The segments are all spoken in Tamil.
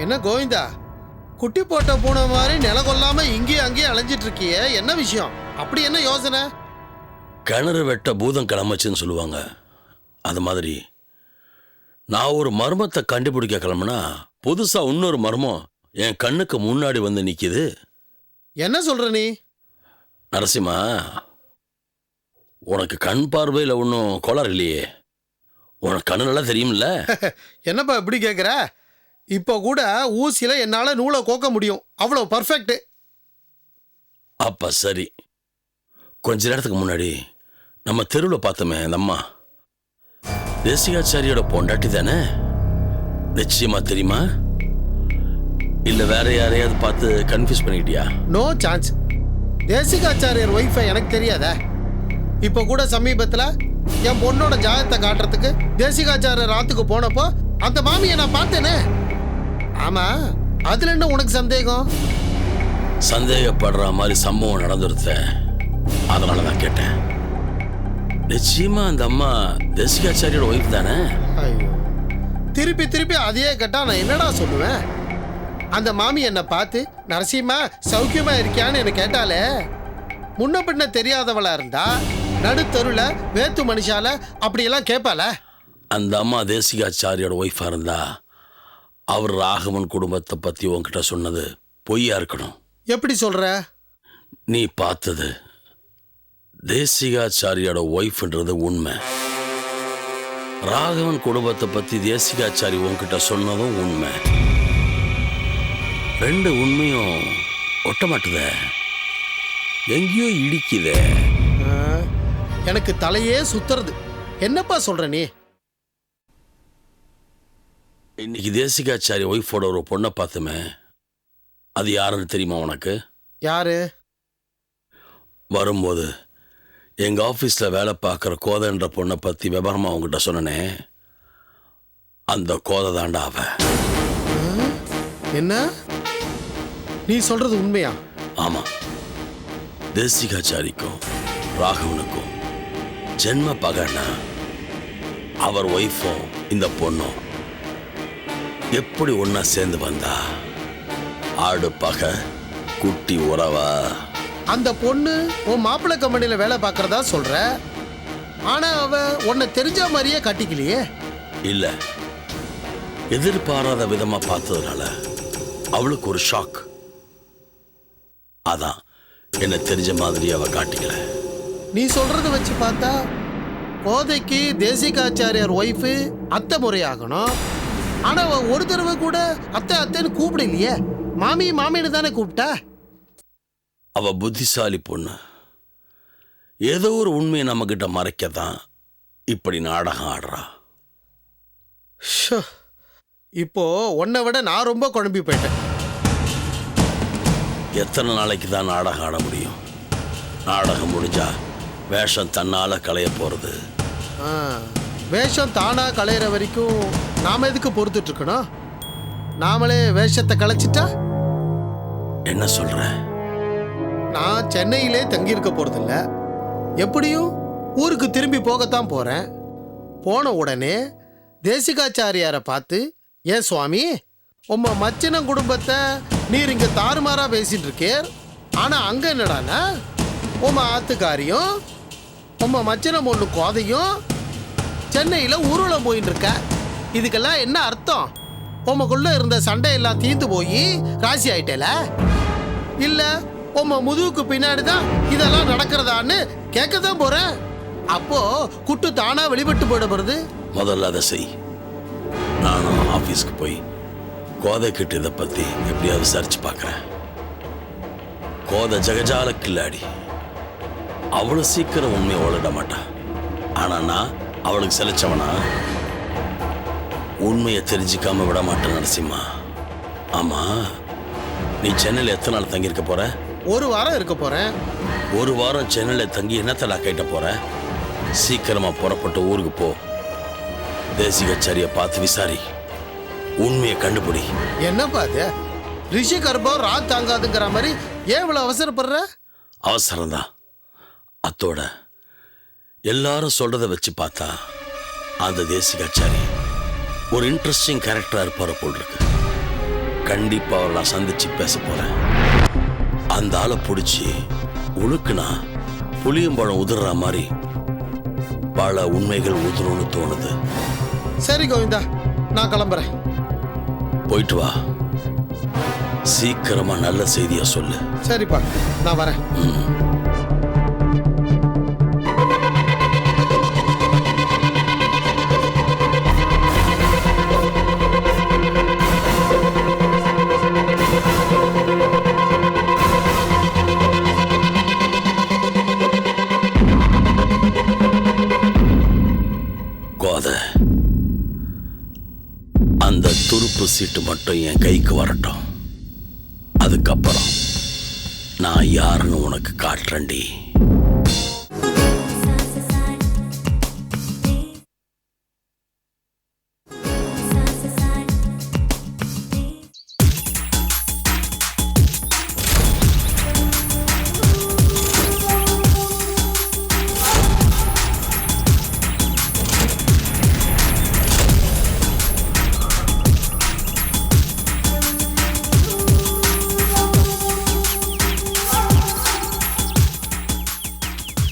என்ன கோவிந்தா? குட்டி போட்ட பூனை மாதிரி நில கொல்லாம இங்கேயும் அங்கேயும் அலைஞ்சிட்டு இருக்கியே. என்ன விஷயம்? அப்படி என்ன யோசனை? கிணறு வெட்ட பூதம் கிளம்புச்சுன்னு சொல்லுவாங்க. அது மாதிரி. நான் ஒரு மர்மத்தை கண்டுபிடிக்க கிளம்புனா புதுசா இன்னொரு மர்மம் என் கண்ணுக்கு முன்னாடி வந்து நிக்குது. என்ன சொல்ற நீ? நரசிம்மா உனக்கு கண் பார்வையில் ஒன்றும் கோளாறு இல்லையே. உனக்கு கண்ணு நல்லா தெரியும்ல? என்னப்பா இப்படி கேட்குற இப்போ கூட ஊசியில என்னால் நூலை கோக்க முடியும். அவ்வளோ பர்ஃபெக்ட் அப்ப சரி. கொஞ்ச நேரத்துக்கு முன்னாடி நம்ம தெருவில் பார்த்தோமே அந்த அம்மா. தேசிகாச்சாரியோட பொண்டாட்டி தானே? நிச்சயமா தெரியுமா? இல்ல வேற யாரையாவது பார்த்து கன்ஃபியூஸ் பண்ணிக்கிட்டியா? நோ சான்ஸ் தேசிகாச்சாரியர் ஒய்ஃபை எனக்கு தெரியாதா. இப்போ கூட சமீபத்தில் என் பொண்ணோட ஜாதகத்தை காட்டுறதுக்கு தேசிகாச்சாரியர் ஆத்துக்கு போனப்போ அந்த மாமியை நான் பார்த்தேனே. ஆமா அதுல என்ன உனக்கு சந்தேகம்? சந்தேகப்படுற மாதிரி சம்பவம் நடந்துருத்த அதனால தான் கேட்டேன். நிச்சயமா அந்த அம்மா தேசிகாச்சாரியோட ஒய்ஃப் தானே? ஐயோ. திருப்பி திருப்பி அதையே கேட்டா நான் என்னடா சொல்லுவேன்? அந்த மாமி என்னை பார்த்து நரசிம்மா சௌக்கியமா இருக்கியான்னு என்ன கேட்டாலே முன்ன பின்ன தெரியாதவளா இருந்தா நடுத்தருல வேத்து மனுஷால அப்படியெல்லாம் கேட்பால அந்த அம்மா தேசிகாச்சாரியோட ஒய்ஃபா இருந்தா அவர் ராகவன் குடும்பத்தை பத்தி உன்கிட்ட சொன்னது பொய்யா இருக்கணும். எப்படி சொல்ற? நீ பார்த்தது தேசிகாச்சாரியோட ஒய்ஃப்ன்றது உண்மை. ராகவன் குடும்பத்தை பத்தி தேசிகாச்சாரி உன்கிட்ட சொன்னதும் உண்மை. ரெண்டு உண்மையும் ஒட்ட மாட்டுதே எங்கேயோ இடிக்குதே. எனக்கு தலையே சுத்துறது. என்னப்பா சொல்ற நீ? இன்னைக்கு தேசிகாச்சாரி ஒய்ஃபோட ஒரு பொண்ணை பார்த்தோமே அது யாருன்னு தெரியுமா உனக்கு? யாரு? வரும்போது எங்கள் ஆஃபீஸில் வேலை பார்க்குற கோதைன்ற பொண்ணை பற்றி விவரமாக உங்ககிட்ட சொன்னனே அந்த கோதை தாண்டா அவ. என்ன? நீ சொல்றது உண்மையா? ஆமாம் தேசிகாச்சாரிக்கும் ராகவனுக்கும் ஜென்ம பகன்னா அவர் ஒய்ஃபும் இந்த பொண்ணும். எப்படி ஒன்றா சேர்ந்து வந்தா? ஆடு பகை குட்டி உறவா? அந்த பொண்ணு உன் மாப்பிள்ளை கம்பெனில வேலை பார்க்கறதா சொல்ற? ஆனா அவ உன்னை தெரிஞ்ச மாதிரியே கட்டிக்கலையே. இல்ல. எதிர்பாராத விதமா பார்த்ததுனால அவளுக்கு ஒரு ஷாக் அதான் என்ன தெரிஞ்ச மாதிரி அவ காட்டிக்கல. நீ சொல்றத வச்சு பார்த்தா கோதைக்கு தேசிகாச்சாரியார் ஒய்ஃபு அத்தை முறையாகணும். ஆனா ஒரு தடவை கூட அத்தை அத்தைன்னு கூப்பிடலையே. மாமி மாமின்னு தானே கூப்பிட்டா? அவ புத்திசாலி பொண்ணு. ஏதோ ஒரு உண்மையை நம்ம கிட்ட மறைக்கத்தான் இப்படி நாடகம் ஆடுறா. ஷோ. இப்போ உன்னை விட நான் ரொம்ப குழம்பி போயிட்டேன். எத்தனை நாளைக்கு தான் நாடகம் ஆட முடியும்? நாடகம் முடிஞ்சா வேஷம் தன்னால களைய போறது. ஆ, வேஷம் தானா களையிற வரைக்கும் நாம எதுக்கு பொறுத்துட்டு இருக்கணும் நாமளே வேஷத்தை களைச்சிட்டா? என்ன சொல்ற? நான் சென்னையிலே தங்கியிருக்க போறதில்ல. எப்படியும் ஊருக்கு திரும்பி போகத்தான் போறேன். போன உடனே தேசிகாச்சாரியாரை பார்த்து ஏன் சுவாமி உம்ம மச்சின குடும்பத்தை நீர் இங்க தாறுமாறா பேசிட்டு இருக்கேர் ஆனா அங்க என்னடானா உம்ம ஆத்துக்காரியும் உம்ம மச்சின பொண்ணு கோதையும் சென்னையில் ஊர்வலம் போயின்னு இருக்க இதுக்கெல்லாம் என்ன அர்த்தம்? உமக்குள்ள இருந்த சண்டை எல்லாம் தீர்ந்து போய் ராசி ஆயிட்டேல? இல்ல உம முதுகுக்கு பின்னாடி தான் இதெல்லாம் நடக்கிறதான்னு கேட்க தான் போறேன் அப்போ குட்டு தானா வெளிப்பட்டு போயிட போறது? முதல்ல அதை செய். நானும் ஆஃபீஸ்க்கு போய் கோதை கிட்ட இதை பற்றி எப்படியாவது விசாரிச்சு பார்க்குறேன். கோதை ஜெகஜால கில்லாடி. அவ்வளோ சீக்கிரம் உண்மையை ஓடிட மாட்டான் ஆனால் நான் அவளுக்கு செலுச்சவனா? உண்மையை தெரிஞ்சுக்காம விட மாட்டேன் நரசிம்மா. ஆமா நீ சென்னையில் எத்தனை நாள் தங்கியிருக்க போற? ஒரு வாரம் இருக்க போறேன். ஒரு வாரம் சென்னையில் தங்கி என்னத்தடா கேட்ட போற? சீக்கிரமா புறப்பட்டு ஊருக்கு போ. தேசிகச்சாரிய பார்த்து விசாரி. உண்மையை கண்டுபிடி. என்னப்பா அது? ரிஷி கர்ப்பம் ராத் தாங்காதுங்கிற மாதிரி ஏன் இவ்வளவு அவசரப்படுற? அவசரம்தான். அத்தோட எல்லாரும் சொல்றத வச்சு பார்த்தா அந்த தேசிகாச்சாரி ஒரு இன்ட்ரெஸ்டிங் கேரக்டரா இருப்பாரு போல் இருக்கு. கண்டிப்பா அவரை நான் சந்திச்சு பேச போறேன். அந்த ஆளை பிடிச்சி உழுக்குனா புளியம்பழம் உதிர்ற மாதிரி பல உண்மைகள் உதிரும்னு தோணுது. சரி கோவிந்தா நான் கிளம்புறேன். போயிட்டு வா. சீக்கிரமா நல்ல செய்தியா சொல்லு. சரிப்பா நான் வரேன். சீட்டு மட்டும் என் கைக்கு வரட்டும். அதுக்கப்புறம் நான் யாருன்னு உனக்கு காட்டுறேன்டி.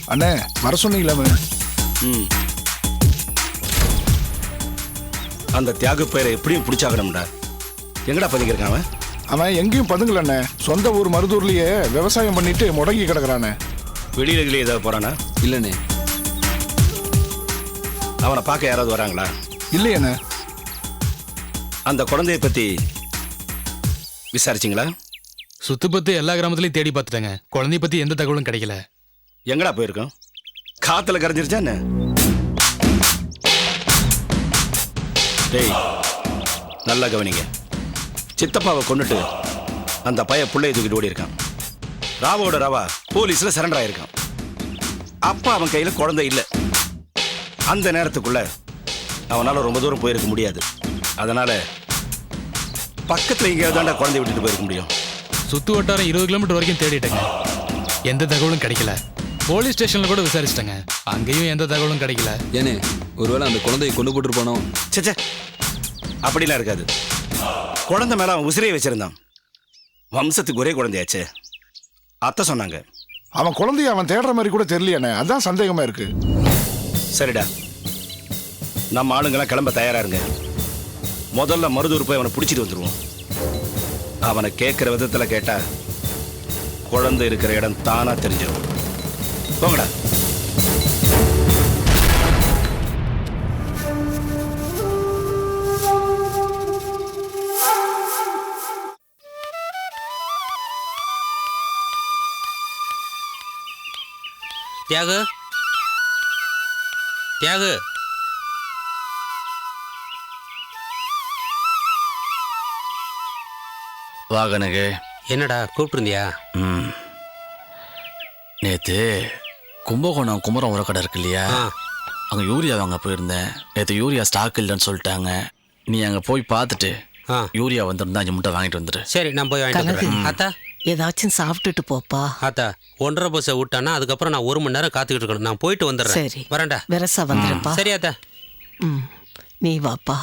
அண்ணே வர சொன்னீங்களாமே ம். அந்த தியாகு பேரை எப்படியும் பிடிச்சாகணும்டா. எங்கடா பதுங்கியிருக்கான் அவன்? அவன் எங்கேயும் பதுங்கல அண்ணே. சொந்த ஊர் மருதூர்லயே விவசாயம் பண்ணிட்டு முடங்கி கிடக்குறானே. வெளியில வெளியே ஏதாவது போறானா? இல்லைண்ணே. அவனை பார்க்க யாராவது வராங்களா? இல்லையண்ணே அந்த குழந்தைய பத்தி விசாரிச்சிங்களா? சுத்து பத்து எல்லா கிராமத்துலயும் தேடி பார்த்துட்டேங்க. குழந்தைய பத்தி எந்த தகவலும் கிடைக்கல. எங்கடா போயிருக்கோம்? காத்துல கரைஞ்சிருச்சா என்ன? டேய் நல்லா கவனிங்க. சித்தப்பாவை கொண்டுட்டு அந்த பைய பிள்ளைய தூக்கிட்டு ஓடி இருக்கான் ராவோட ராவா போலீஸ்ல சரண்டர் ஆயிருக்கான். அப்பா அவன் கையில குழந்தை இல்லை. அந்த நேரத்துக்குள்ள அவனால ரொம்ப தூரம் போயிருக்க முடியாது. அதனால பக்கத்துல எங்கேயாவது தாண்டா குழந்தைய விட்டுட்டு போயிருக்க முடியும். சுத்து வட்டாரம் இருபது கிலோமீட்டர் வரைக்கும் தேடிட்டேங்க. எந்த தகவலும் கிடைக்கல. போலீஸ் ஸ்டேஷன்ல கூட விசாரிச்சிட்டேங்க. அங்கேயும் எந்த தகவலும் கிடைக்கல. ஏனே ஒருவேளை அந்த குழந்தையை கொண்டு போட்டுருப்பானோ? ச்சே அப்படிலாம் இருக்காது. குழந்தை மேல அவன் உசிரியை வச்சிருந்தான். வம்சத்துக்கு ஒரே குழந்தையாச்சே. அத்தை சொன்னாங்க. அவன் குழந்தைய அவன் தேடுற மாதிரி கூட தெரியலையாண்ணே. அதான் சந்தேகமா இருக்கு. சரிடா. நம்ம ஆளுங்கெல்லாம் கிளம்ப தயாரா இருங்க. முதல்ல மருதூர் போய் அவனை பிடிச்சிட்டு வந்துருவோம். அவனை கேட்குற விதத்துல கேட்டா குழந்தை இருக்கிற இடம் தானா தெரிஞ்சிடும் போங்கடா. தியாகு. தியாகு. வாகனகு என்னடா கூப்பிட்டுருந்தியா? ம். நேற்று கும்பகோணம் குமரம் உரக்கடை இருக்கு இல்லையா. அங்கே யூரியா வாங்க போயிருந்தேன். நேற்று யூரியா ஸ்டாக் இல்லைன்னு சொல்லிட்டாங்க. நீ அங்கே போய் பார்த்துட்டு ஆ. யூரியா வந்திருந்தா அஞ்சு மூட்டை வாங்கிட்டு வந்துரு. சரி நான் போய் வாங்கிட்டு வந்துடுறேன். அத்தா ஏதாச்சும் சாப்பிட்டுட்டு போப்பா. அத்தா ஒன்றரை பஸ்ஸை விட்டானா அதுக்கப்புறம் நான் ஒரு மணி நேரம் காத்துக்கிட்டு இருக்கணும். நான் போயிட்டு வந்துடுறேன். சரி. வரேன்டா. வெரசா வந்துருப்பா சரி அத்தா ம். நீ வாப்பா.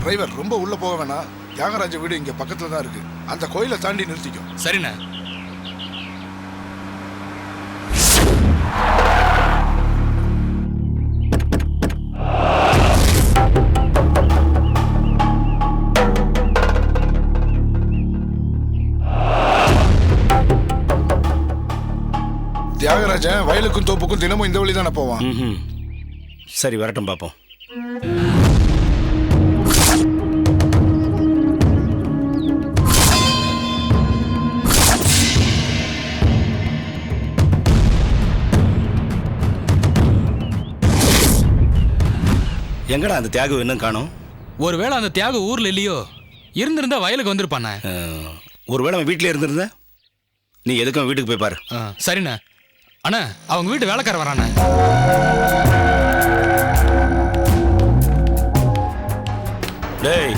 டிரைவர் ரொம்ப உள்ள போக வேணாம். தியாகராஜ வீடு இங்க பக்கத்துல தான் இருக்கு. அந்த கோயிலை தாண்டி நிறுத்திக்கும் சரிண்ணே. தியாகராஜன் வயலுக்கும் தோப்புக்கும் தினமும் இந்த வழி தானே போவான் சரி வரட்டும் பார்ப்போம் எங்கடா அந்த தியாகு இன்னும் காணோம்? ஒருவேளை அந்த தியாகு ஊர்ல இல்லையோ இருந்திருந்தா வயலுக்கு வந்திருப்பானே. ஒருவேளை அவன் வீட்டிலே இருந்திருந்த? நீ எதுக்கும் வீட்டுக்கு போய் பாரு. ஆ, சரிண்ணே. அண்ணா அவங்க வீட்டு வேலைக்கார வரானே. டேய்.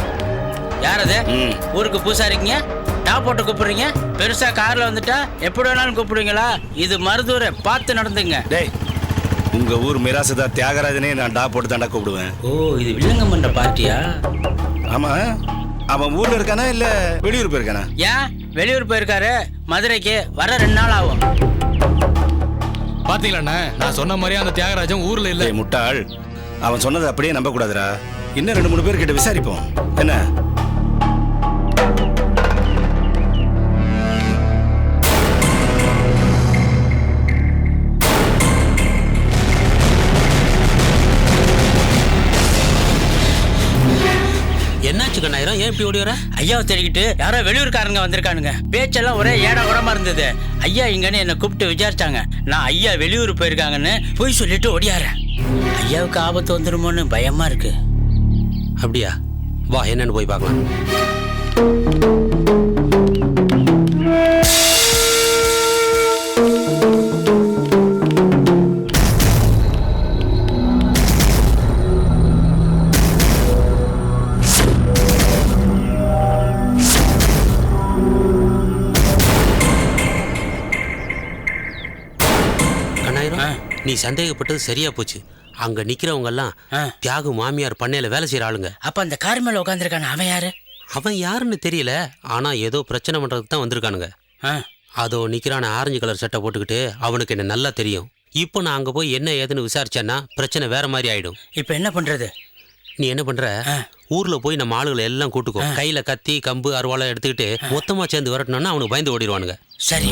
யார் அது ம். ஊருக்கு புதுசா இருக்கீங்க டாப் போட்டு கூப்பிடுறீங்க? பெருசா கார்ல வந்துட்டா எப்படி வேணாலும் கூப்பிடுவீங்களா? இது மருதூரை பார்த்து நடந்துங்க. டேய் உங்க ஊர் மிராசுதா தியாகராஜனே நான் டா போட்டு தாண்டா கூப்பிடுவேன். ஓ இது வில்லங்கம் பண்ற பார்ட்டியா? ஆமா. அவன் ஊர்ல இருக்கானா இல்ல வெளியூர் போயிருக்கானா? ஏன்? வெளியூர் போயிருக்காரு. மதுரைக்கு வர ரெண்டு நாள் ஆகும். பாத்தீங்களாண்ணே நான் சொன்ன மாதிரியே அந்த தியாகராஜன் ஊர்ல இல்ல. முட்டாள். அவன் சொன்னதை அப்படியே நம்ப கூடாதுடா இன்னும் ரெண்டு மூணு பேர் கிட்ட விசாரிப்போம். என்ன? ஏன் இப்படி ஓடி வர? ஐயாவை தேடிக்கிட்டு யாரோ வெளியூர்காரங்க வந்திருக்கானுங்க. பேச்செல்லாம் ஒரே ஏடா கூடமா இருந்தது. ஐயா இங்கன்னு என்னை கூப்பிட்டு விசாரிச்சாங்க. நான் ஐயா வெளியூர் போயிருக்காங்கன்னு போய் சொல்லிட்டு ஓடியாரேன் ஐயாவுக்கு ஆபத்து வந்துருமோன்னு பயமா இருக்கு. அப்படியா? வா என்னன்னு போய் பார்க்கலாம். கண்ணாயிரம் ஆ. நீ சந்தேகப்பட்டது சரியா போச்சு. அங்க நிக்கிறவங்க எல்லாம். தியாகு மாமியார் பண்ணையில வேலை செய்யற ஆளுங்க. அப்ப அந்த கார் மேல உட்காந்துருக்கான அவன் யாரு? அவன் யாருன்னு தெரியல. ஆனா ஏதோ பிரச்சனை பண்றதுக்கு தான் வந்திருக்கானுங்க. அதோ நிக்கிறான ஆரஞ்சு கலர் சட்டை போட்டுக்கிட்டு அவனுக்கு என்ன நல்லா தெரியும். இப்போ நான் அங்க போய் என்ன ஏதுன்னு விசாரிச்சேன்னா பிரச்சனை வேற மாதிரி ஆயிடும். இப்ப என்ன பண்றது? நீ என்ன பண்ற. ஊர்ல போய் நம்ம ஆளுகளை எல்லாம் கூட்டுக்கோ. கையில கத்தி கம்பு அருவாளை எடுத்துக்கிட்டு மொத்தமா சேர்ந்து விரட்டணும்னா அவனுக்கு பயந்து ஓடிடுவானுங்க. சரி.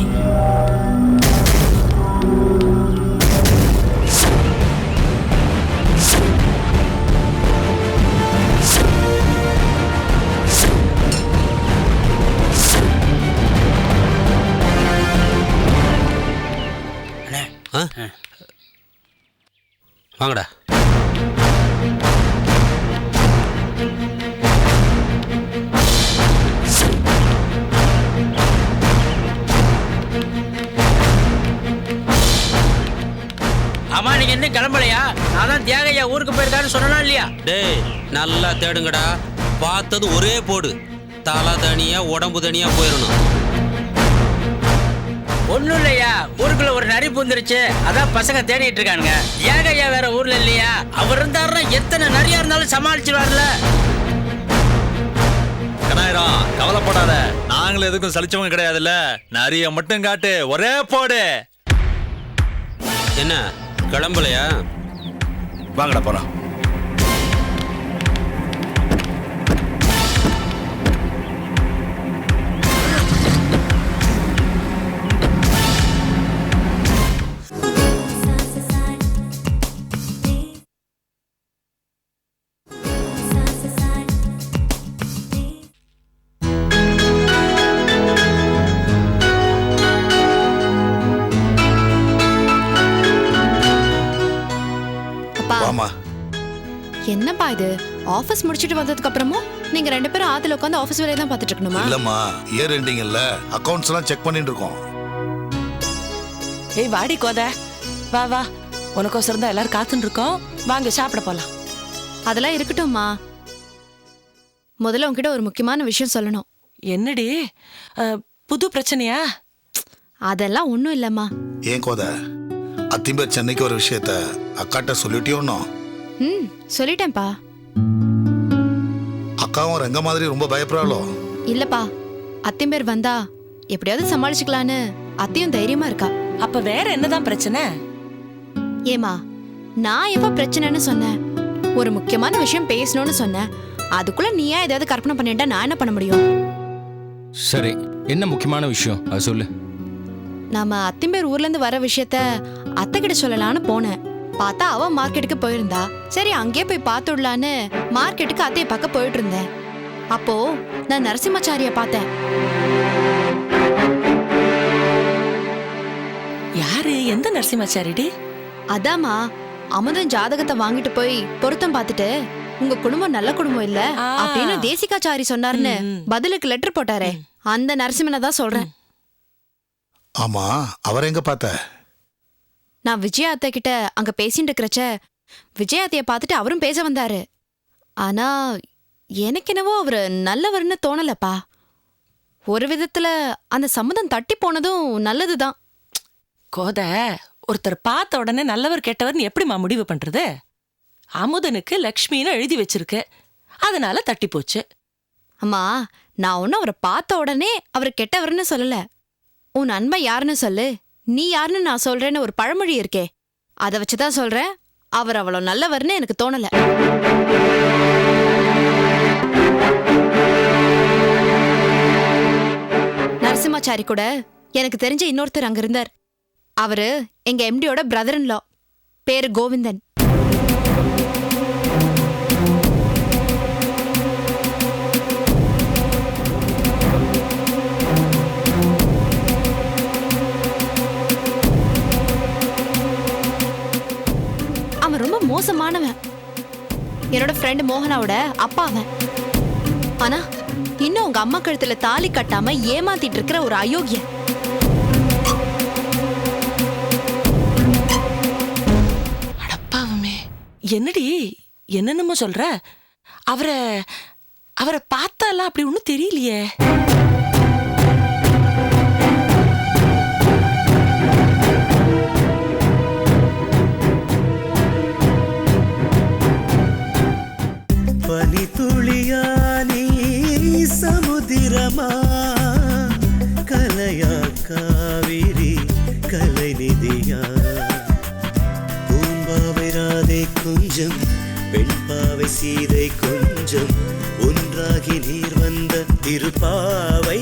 வாங்கடா. அம்மா நீங்க என்ன கிளம்பலையா? நான் தான் தியாகையா ஊருக்கு போயிருக்காருன்னு சொன்னா இல்லையா? டேய் நல்லா தேடுங்கடா. பார்த்தது ஒரே போடு. தலை தனியா உடம்பு தனியா போயிடணும். ஒண்ணும் இல்லையா? ஊருக்குள்ள ஒரு நரி பூந்துருச்சு. அதான் பசங்க தேடிட்டு இருக்கானுங்க. தியாகையா வேற ஊர்ல இல்லையா? அவர் இருந்தாருன்னா எத்தனை நரியா இருந்தாலும் சமாளிச்சிருவார்ல? கண்ணாயிரம் கவலைப்படாத. நாங்களும் எதுக்கும் சலிச்சவங்க கிடையாதுல்ல. நிறைய மட்டும் காட்டு. ஒரே போடு. என்ன? கிளம்பலையா? வாங்கடா போலாம். ஆபீஸ் முடிச்சிட்டு வந்ததுக்கு அப்புறமும் நீங்க ரெண்டு பேரும் ஆத்துல உட்காந்து ஆபீஸ் வேலையை தான் பார்த்துட்டு இருக்கணுமா? இல்லம்மா இயர் எண்டிங் இல்ல. அக்கவுண்ட்ஸ் எல்லாம் செக் பண்ணிட்டு இருக்கோம். ஏய் வாடி கோத. வா வா. உனக்கோசரம் தான் எல்லாரும் காத்துன்னு இருக்கோம். வாங்க சாப்பிட போலாம். அதெல்லாம் இருக்கட்டும்மா. முதல்ல உன்கிட்ட ஒரு முக்கியமான விஷயம் சொல்லணும். என்னடி? புது பிரச்சனையா? அதெல்லாம் ஒன்றும் இல்லைம்மா. ஏன் கோத? அத்திம்பேர் சென்னைக்கு ஒரு விஷயத்த அக்காட்ட சொல்லிட்டியோ இன்னும்? ம் சொல்லிட்டேன்ப்பா. அக்காவும் ரெங்க மாதிரி ரொம்ப பயப்படுறாளோ இல்லப்பா. அத்திம்பேர் வந்தா எப்படியாவது சமாளிச்சுக்கலான்னு அத்தையும் தைரியமா இருக்கா. அப்ப வேற என்னதான் பிரச்சனை? ஏமா நான் எப்ப பிரச்சனைன்னு சொன்னேன்? ஒரு முக்கியமான விஷயம் பேசணும்னு சொன்னேன். அதுக்குள்ள நீயா ஏதாவது கற்பனை பண்ணிட்டா நான் என்ன பண்ண முடியும்? சரி என்ன முக்கியமான விஷயம்? அது சொல்லு. நாம அத்திம்பேர் ஊர்ல இருந்து வர விஷயத்த அத்தை கிட்ட சொல்லலாம்னு போனேன். பார்த்தா அவ மார்க்கெட்டுக்கு போயிருந்தா. சரி அங்கேயே போய் பார்த்துடலான்னு மார்க்கெட்டுக்கு அத்தையை பார்க்க போயிட்டு இருந்தேன் அப்போ நான் நரசிம்மாச்சாரிய பார்த்தேன். யாரு? எந்த நரசிம்மாச்சாரிடி அதாம்மா அமுதன் ஜாதகத்தை வாங்கிட்டு போய் பொருத்தம் பார்த்துட்டு உங்க குடும்பம் நல்ல குடும்பம் இல்ல. அப்படின்னு தேசிகாச்சாரி சொன்னாருன்னு. பதிலுக்கு லெட்டர் போட்டாரே. அந்த நரசிம்மனை தான் சொல்றேன். ஆமா அவர் எங்க பார்த்த? நான் விஜயா அத்தை கிட்ட அங்க பேசிட்டு இருக்கிறச்ச விஜயா அத்தைய பார்த்துட்டு அவரும் பேச வந்தாரு. ஆனா எனக்கு என்னவோ அவரு நல்லவர்னு தோணலப்பா. ஒரு விதத்துல அந்த சம்மதம் தட்டி போனதும் நல்லதுதான். கோத ஒருத்தர் பார்த்த உடனே நல்லவர் கெட்டவர்னு எப்படிம்மா முடிவு பண்றது? அமுதனுக்கு லக்ஷ்மின்னு எழுதி வச்சிருக்கு. அதனால தட்டி போச்சு. அம்மா நான் ஒன்னும் அவரை பார்த்த உடனே அவர் கெட்டவர்னு சொல்லல. உன் நண்பன் யாருன்னு சொல்லு. நீ யாருன்னு நான் சொல்றேன்னு ஒரு பழமொழி இருக்கே. அதை வச்சுதான் சொல்றேன். அவர் அவ்வளோ நல்லவர்னு எனக்கு தோணல. நரசிம்மாச்சாரி கூட எனக்கு தெரிஞ்ச இன்னொருத்தர் அங்க இருந்தார். அவரு எங்க எம்டியோட பிரதர் இன் லா பேரு கோவிந்தன். ஃப்ரெண்ட் மோகனாவோட அப்பா அவன் ஆனா இன்னும் உங்க அம்மா கழுத்துல தாலி கட்டாம ஏமாத்திட்டு இருக்கிற ஒரு அயோக்கிய. அடப்பாவமே என்னடி என்னென்னமோ சொல்ற? அவரை அவரை பார்த்தாலாம் அப்படி ஒன்றும் தெரியலையே. திருப்பாவை